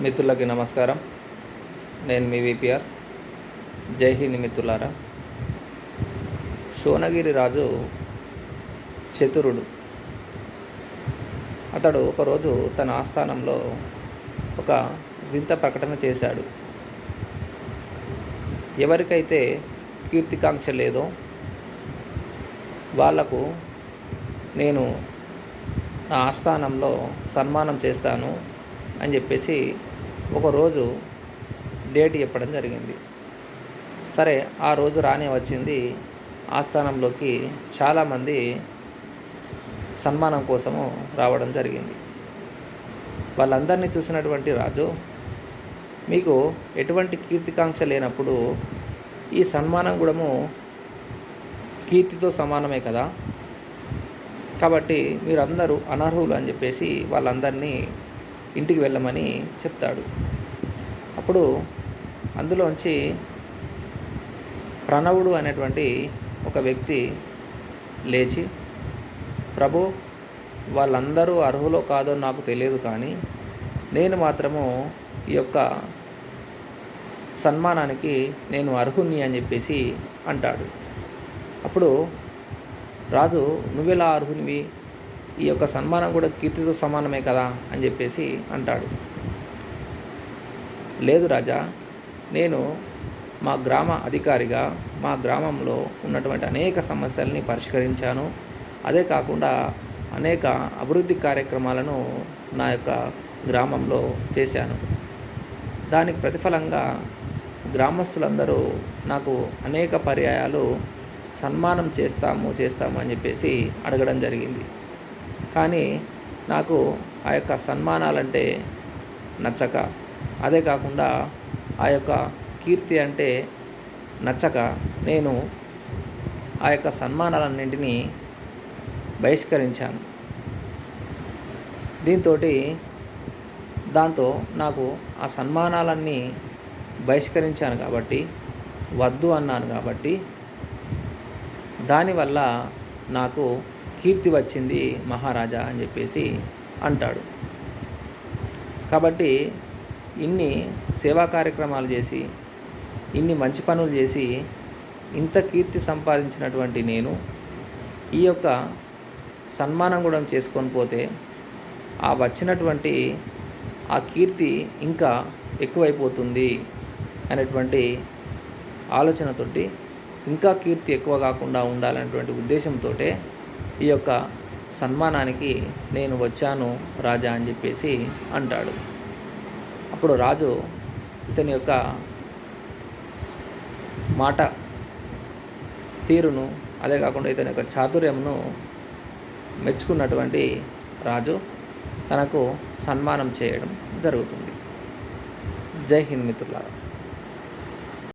మిత్రులకి నమస్కారం. నేను మీ విపిఆర్. జై హింద్ మిత్రులారా. సోనగిరి రాజు చతురుడు. అతడు ఒకరోజు తన ఆస్థానంలో ఒక వింత ప్రకటన చేశాడు. ఎవరికైతే కీర్తికాంక్ష లేదో వాళ్ళకు నేను నా ఆస్థానంలో సన్మానం చేస్తాను అని చెప్పేసి ఒకరోజు డేట్ చెప్పడం జరిగింది. సరే ఆ రోజు రానే వచ్చింది ఆస్థానంలోకి చాలామంది సన్మానం కోసము రావడం జరిగింది. వాళ్ళందరినీ చూసినటువంటి రాజు మీకు ఎటువంటి కీర్తికాంక్ష లేనప్పుడు ఈ సన్మానం కూడాము కీర్తితో సమానమే కదా? కాబట్టి మీరందరూ అనర్హులు అని చెప్పేసి వాళ్ళందరినీ ఇంటికి వెళ్ళమని చెప్తాడు. అప్పుడు అందులోంచి ప్రణవుడు అనేటువంటి ఒక వ్యక్తి లేచి ప్రభు వాళ్ళందరూ అర్హులో కాదో నాకు తెలియదు కానీ నేను మాత్రము ఈ యొక్క సన్మానానికి నేను అర్హుని అని చెప్పేసి అంటాడు. అప్పుడు రాజు నువ్వెలా అర్హునివి? ఈ యొక్క సన్మానం కూడా కీర్తితో సమానమే కదా అని చెప్పేసి అంటాడు. లేదు రాజా నేను మా గ్రామ అధికారిగా మా గ్రామంలో ఉన్నటువంటి అనేక సమస్యల్ని పరిష్కరించాను. అదే కాకుండా అనేక అభివృద్ధి కార్యక్రమాలను నా యొక్క గ్రామంలో చేశాను. దానికి ప్రతిఫలంగా గ్రామస్తులందరూ నాకు అనేక పర్యాయాలు సన్మానం చేస్తాము చేస్తాము అని చెప్పేసి అడగడం జరిగింది. కానీ నాకు ఆ యొక్క సన్మానాలంటే నచ్చక. అదే కాకుండా ఆ యొక్క కీర్తి అంటే నచ్చక. నేను ఆ యొక్క సన్మానాలన్నింటినీ బహిష్కరించాను. దీంతో దాంతో నాకు ఆ సన్మానాలన్నీ బహిష్కరించాను కాబట్టి వద్దు అన్నాను కాబట్టి దానివల్ల నాకు కీర్తి వచ్చింది మహారాజా అని చెప్పేసి అంటాడు. కాబట్టి ఇన్ని సేవా కార్యక్రమాలు చేసి ఇన్ని మంచి పనులు చేసి ఇంత కీర్తి సంపాదించినటువంటి నేను ఈ యొక్క సన్మానం కూడా చేసుకొని పోతే ఆ వచ్చినటువంటి ఆ కీర్తి ఇంకా ఎక్కువైపోతుంది అనేటువంటి ఆలోచనతోటి ఇంకా కీర్తి ఎక్కువ కాకుండా ఉండాలనేటువంటి ఉద్దేశంతో ఈ యొక్క సన్మానానికి నేను వచ్చాను రాజా అని చెప్పేసి అంటాడు. అప్పుడు రాజు ఇతని యొక్క మాట తీరును అదే కాకుండా ఇతని యొక్క చాతుర్యమును మెచ్చుకున్నటువంటి రాజు తనకు సన్మానం చేయడం జరుగుతుంది. జై హింద్ మిత్రులారా.